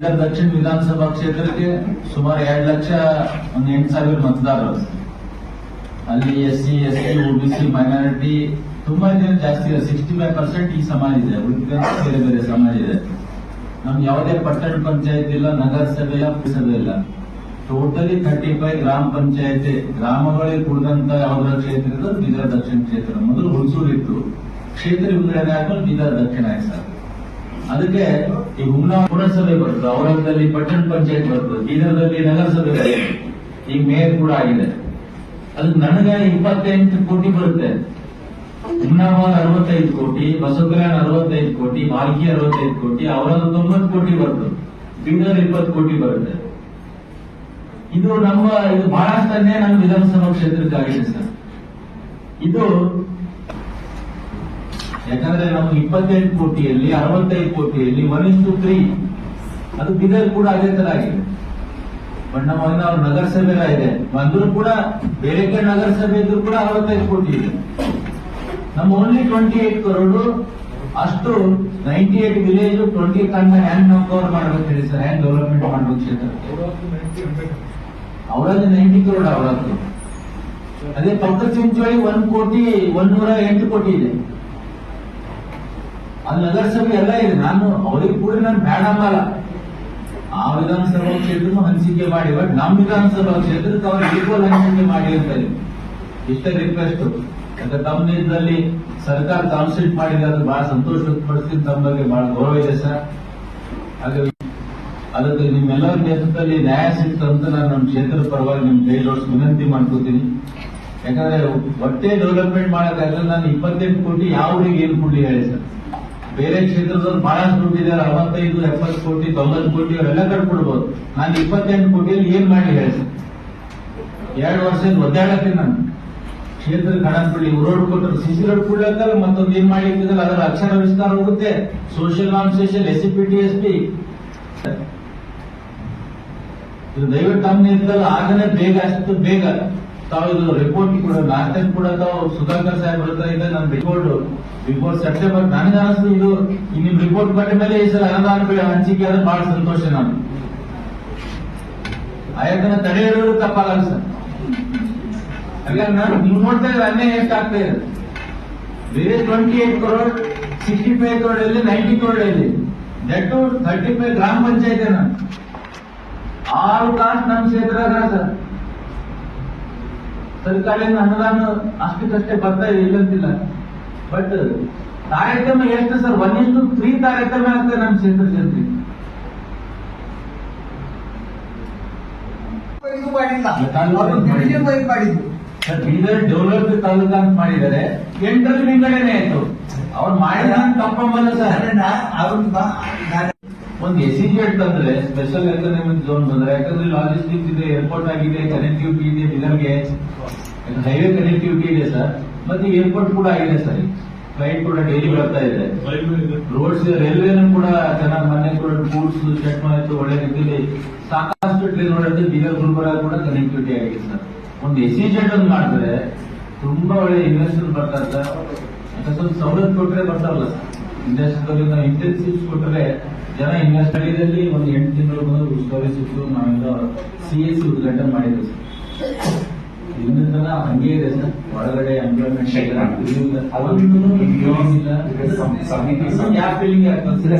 ಬೀದರ್ ದಕ್ಷಿಣ ವಿಧಾನಸಭಾ ಕ್ಷೇತ್ರಕ್ಕೆ ಸುಮಾರು ಎರಡು ಲಕ್ಷ ಒಂದು ಎಂಟು ಸಾವಿರ ಮತದಾರರು. ಅಲ್ಲಿ S C, S T OBC minority ತುಂಬಾ ಜನ ಜಾಸ್ತಿ ಇದೆ ಸಿಕ್ಸ್ಟಿ ಫೈವ್ ಪರ್ಸೆಂಟ್ ಈ ಸಮಾಜ ಇದೆ. ಬೇರೆ ಬೇರೆ ಸಮಾಜ ಇದೆ. ನಮ್ಗೆ ಯಾವುದೇ ಪಟ್ಟಣ ಪಂಚಾಯತ್ ಇಲ್ಲ, ನಗರಸಭೆ ಇಲ್ಲ, ಪುರಸಭೆ ಇಲ್ಲ. ಟೋಟಲಿ ಥರ್ಟಿ ಫೈವ್ ಗ್ರಾಮ ಪಂಚಾಯತಿ ಗ್ರಾಮಗಳಿಗೆ ಕುಡಿದಂತ ಯಾವ್ದಾರ ಕ್ಷೇತ್ರ ಇರೋದು ಬೀದರ್ ದಕ್ಷಿಣ ಕ್ಷೇತ್ರ. ಮೊದಲು ಹುಣಸೂರು ಇತ್ತು. ಕ್ಷೇತ್ರ ವಿಂಗಡಣೆ ಆದ್ಮೇಲೆ ಬೀದರ್ ದಕ್ಷಿಣ ಆಯ್ತು ಅದಕ್ಕೆ ಈ ಉಮ್ನಾ ಪುರಸಭೆ ಬರ್ತದೆ, ಔರಂಗದಲ್ಲಿ ಪಟ್ಟಣ ಪಂಚಾಯತ್ ಬರ್ತದೆ ಬೀದರ್ದಲ್ಲಿ ನಗರಸಭೆ ಬರ್ತದೆ. ಈಗ ಮೇಯರ್ ಕೂಡ ಆಗಿದೆ. ಅದು ನನಗೆ ಇಪ್ಪತ್ತೆಂಟು ಕೋಟಿ ಬರುತ್ತೆ. ಉಮ್ನಾಬಾದ್ ಅರವತ್ತೈದು ಕೋಟಿ ಬಸವಕಲ್ಯಾಣ ಅರವತ್ತೈದು ಕೋಟಿ, ಮಾಲ್ಕಿ ಅರವತ್ತೈದು ಕೋಟಿ ಅವರ ತೊಂಬತ್ತು ಕೋಟಿ ಬರ್ತದೆ. ಬೀದರ್ ಇಪ್ಪತ್ತು ಕೋಟಿ ಬರುತ್ತೆ. ಇದು ನಮ್ಮ, ಇದು ಬಹಳಷ್ಟನ್ನೇ ನಮ್ಮ ವಿಧಾನಸಭಾ ಕ್ಷೇತ್ರಕ್ಕಾಗಿದೆ ಸರ್. ಇದು ಯಾಕಂದ್ರೆ ನಮ್ಗೆ ಇಪ್ಪತ್ತೆಂಟು ಕೋಟಿಯಲ್ಲಿ, ಅರವತ್ತೈದು ಕೋಟಿಯಲ್ಲಿ ಒನ್ ಇಂಟು ತ್ರೀ ಅದು ಬಿದರ್ ಕೂಡ ಅದೇ ತರ ಆಗಿದೆ. ಬಟ್ ನಮ್ಮ ಅವ್ರ ನಗರಸಭೆ ಇದೆ ಬಂದ್ರು ಕೂಡ ಬೇರೆ ಕಡೆ ನಗರಸಭೆ ಇದ್ರು ಕೂಡ ಅರವತ್ತೈದು ಕೋಟಿ ಇದೆ. ನಮ್ಮ ಓನ್ಲಿ ಟ್ವೆಂಟಿ ಏಟ್ ಕರೋಡು ಅಷ್ಟು ನೈಂಟಿ ಏಟ್ ವಿಲೇಜ್ ಟ್ವೆಂಟಿ ಹ್ಯಾಂಗ್ ನಾವು ಕವರ್ ಮಾಡ್ಬೇಕು ಹೇಳಿ ಸರ್ ಹ್ಯಾಂಗ್ ಡೆವಲಪ್ಮೆಂಟ್ ಮಾಡ್ಬೇಕು ಕ್ಷೇತ್ರ. ಅವರದ್ದು ನೈಂಟಿ ಕರೋಡ್ ಅವರದ್ದು. ಅದೇ ಪಕ್ಕ ಚಿಂಚೋಳಿ ಒಂದ್ ಕೋಟಿ ಒಂದೂರ ಎಂಟು ಕೋಟಿ ಇದೆ. ಅಲ್ಲಿ ನಗರಸಭೆ ಎಲ್ಲ ಇದೆ. ನಾನು ಅವ್ರಿಗೆ ಕೂಡ ನಾನು ಬೇಡ ಅಲ್ಲ ಆ ವಿಧಾನಸಭಾ ಕ್ಷೇತ್ರನೂ ಹಂಚಿಕೆ ಮಾಡಿ, ಬಟ್ ನಮ್ಮ ವಿಧಾನಸಭಾ ಕ್ಷೇತ್ರಕ್ಕೆ ಅವ್ರು ಈಕ್ವಲ್ ಹಂಚಿಕೆ ಮಾಡಿ ಅಂತ ಇಷ್ಟ ರಿಕ್ವೆಸ್ಟ್ ಯಾಕಂದ್ರೆ ತಮ್ಮ ಇದ್ದಲ್ಲಿ ಸರ್ಕಾರ ಕಾನ್ಸಲ್ಟ್ ಮಾಡಿದೆ ಅದು ಬಹಳ ಸಂತೋಷ ವ್ಯಕ್ತಪಡಿಸ್ತೀನಿ ತಮ್ಮ ಬಗ್ಗೆ ಬಹಳ ಗೌರವ ಇದೆ ಸರ್. ಹಾಗಾಗಿ ಅದಕ್ಕೆ ನಿಮ್ಮೆಲ್ಲರ ನೇತೃತ್ವದಲ್ಲಿ ನ್ಯಾಯ ಸಿಕ್ತು ಅಂತ ನಾನು ನಮ್ಮ ಕ್ಷೇತ್ರದ ಪರವಾಗಿ ನಿಮ್ ಕೈ ವಿನಂತಿ ಮಾಡ್ಕೋತೀನಿ. ಯಾಕಂದ್ರೆ ಒಟ್ಟೆ ಡೆವಲಪ್ಮೆಂಟ್ ಮಾಡೋಕ್ಕಾಗಲ್ಲ ನಾನು ಇಪ್ಪತ್ತೆಂಟು ಕೋಟಿ ಯಾವ ಊರಿಗೆ ಏನು ಕೊಡ್ಲಿ ಹೇಳಿ ಸರ್. ಬೇರೆ ಕ್ಷೇತ್ರದಲ್ಲಿ ಬಹಳಷ್ಟು ದುಡ್ಡಿದ್ದಾರೆ ಅರವತ್ತೈದು, ಎಪ್ಪತ್ತು ಕೋಟಿ ತೊಂಬತ್ತು ಕೋಟಿ, ಅವರೆಲ್ಲ ಕಟ್ಬಿಡ್ಬೋದು ನಾನು ಇಪ್ಪತ್ತೆಂಟು ಕೋಟಿಯಲ್ಲಿ ಏನ್ ಮಾಡಿ ಹೇಳಿ ಎರಡು ವರ್ಷದ ಒದ್ದಾಡಕ್ಕೆ ನಾನು. ಕ್ಷೇತ್ರ ಕಣಕ್ಬಿಡಿ ರೋಡ್ ಕೊಟ್ಟರು. ಸಿಸಿ ರೋಡ್ ಕೊಡ್ಲಕ್ಕಲ್ಲ ಮತ್ತೊಂದು ಏನ್ ಮಾಡ್ಲಿಕ್ಕಿದ್ರೆ ಅದರ ಅಕ್ಷರ ವಿಸ್ತಾರ ಹೋಗುತ್ತೆ. Social non social S C P T S P ಇದು ದಯವಿಟ್ಟು ತಮ್ಮ ಇದ್ದಲ್ಲ ಆಗನೇ ಬೇಗ, ಅಷ್ಟು ಬೇಗ. ತಾವು ಇದು ರಿಪೋರ್ಟ್ ಕೂಡ ಲಾಸ್ಟ್ ಟೈಮ್ ಕೂಡ ತಾವು ಸುಧಾಕರ್ ಸಾಹೇಬ್ ಹತ್ರ ಇದೆ ನನ್ನ ರಿಪೋರ್ಟ್ ರಿಪೋರ್ಟ್ ಸೆಪ್ಟೆಂಬರ್ ನನಗೆ ಅನಿಸ್ತು ಇದು ನಿಮ್ ರಿಪೋರ್ಟ್ ಬಂದ ಮೇಲೆ ಈ ಸಲ ಅನುದಾನ ಹಂಚಿಕೆ ಆದ್ರೆ ಬಹಳ ಸಂತೋಷ ನಾನು ಯಾಕಂದ್ರೆ ತಡೆ ಹಿಡಿಯೋದು ತಪ್ಪಾಗಲ್ಲ ಸರ್. ಯಾಕಂದ್ರೆ ನಾನು ನೀವು ನೋಡ್ತಾ ಇದ್ರೆ ಅನ್ಯಾಯ ಎಷ್ಟಾಗ್ತಾ ಇದೆ. ಬೇರೆ twenty eight crore sixty five crore ಇಲ್ಲಿ ನೈಂಟಿ ಕ್ರೋಡ್ ಇಲ್ಲಿ ದಟ್ ಥರ್ಟಿ ಫೈವ್ ಗ್ರಾಮ ಪಂಚಾಯತ್ ನಾನು ಆರು ಕಾಸ್ಟ್ ನಮ್ಮ ಕ್ಷೇತ್ರ ಸರ್. ಸರ್ಕಾರದಿಂದ ಅನುದಾನ ಅಷ್ಟಕ್ಕಷ್ಟೇ ಬರ್ತಾ ಇಲ್ಲಂತಿಲ್ಲ ಬಟ್ ಕಾರ್ಯಕ್ರಮ ಎಷ್ಟು ಸರ್? ಒನ್ ಇಷ್ಟು ತ್ರೀ ಕಾರ್ಯಕ್ರಮ ಆಗ್ತದೆ ನಮ್ಮ ಕ್ಷೇತ್ರ ಜನರಿಗೆ. ಮಾಡಿಲ್ಲ. ತಾಲೂಕು ಮಾಡಿದ್ದು ಸರ್ ಬೀದರ್ ಅಂತ ಮಾಡಿದ್ದಾರೆ. ಎಂಟರಲ್ಲಿ ವಿಂಗಡಣೆ ಆಯ್ತು. ಅವ್ರು ಮಾಡಿದ ತಪ್ಪಂಬಲ್ಲ ಸರ್. ಅದನ್ನ ಅವ್ರು ಒಂದು ಎಸಿಜೆಟ್ ಅಂದ್ರೆ ಸ್ಪೆಷಲ್ ಎಕನಾಮಿಕ್ ಝೋನ್ ಬಂದ್ರೆ? ಯಾಕಂದ್ರೆ ಲಾಜಿಸ್ಟಿಕ್ಸ್ ಇದೆ ಏರ್ಪೋರ್ಟ್ ಆಗಿದೆ ಕನೆಕ್ಟಿವಿಟಿ ಇದೆ ಬಿದರ್ಗೆ ಹೈವೇ ಕನೆಕ್ಟಿವಿಟಿ ಇದೆ ಸರ್ ಮತ್ತೆ ಏರ್ಪೋರ್ಟ್ ಕೂಡ ಆಗಿದೆ ಸರ್ ಫ್ಲೈಟ್ ಕೂಡ ಡೈಲಿ ಬರ್ತಾ ಇದೆ. ರೋಡ್ಸ್ ರೈಲ್ವೆನೂ ಕೂಡ ಚೆನ್ನಾಗಿ ಮನೆ ಕೂಡ ಗೂಡ್ಸ್ ಚೆಕ್ ಮಾಡಿತ್ತು ಒಳ್ಳೆ ರೀತಿಯಲ್ಲಿ ಸಾಕಷ್ಟು ಟ್ರೈನ್ ಓಡಾಡಿದ್ರೆ ಬೀದರ್, ಗುಲ್ಬರ್ಗ ಕೂಡ ಕನೆಕ್ಟಿವಿಟಿ ಆಗಿದೆ ಸರ್ ಒಂದು ಎಸಿಜೆಟ್ ಒಂದು ಮಾಡಿದ್ರೆ ತುಂಬಾ ಒಳ್ಳೆ ಇನ್ವೆಸ್ಟ್ಮೆಂಟ್ ಬರ್ತಾ ಸರ್ ಸ್ವಲ್ಪ ಸವಲತ್ತು ಕೊಟ್ರೆ ಬರ್ತಾರಲ್ಲ ಸರ್ ಇಂಡಸ್ಟ್ರಿ ನಾವು ಇಂಟರ್ನ್ಶಿಪ್ಸ್ ಕೊಟ್ಟರೆ ಜನ ಇನ್ವೆಸ್ಟ್ ಮಾಡಿದಲ್ಲಿ ಒಂದು ಎಂಟು ತಿಂಗಳು ಬಂದು ಸಿಕ್ತು. ನಾವೆಲ್ಲ ಸಿ ಎಸ್ ಉದ್ಘಾಟನೆ ಮಾಡಿದ್ರು ಸರ್. ಇನ್ನು ತನಕ ಹಂಗೆ ಇದೆ ಸರ್. ಒಳಗಡೆ ಎಂಪ್ಲಾಯ್ಮೆಂಟ್ ಸಮಿತಿ ಯಾವ ಫೀಲಿಂಗ್ ಆಗ್ತದೆ.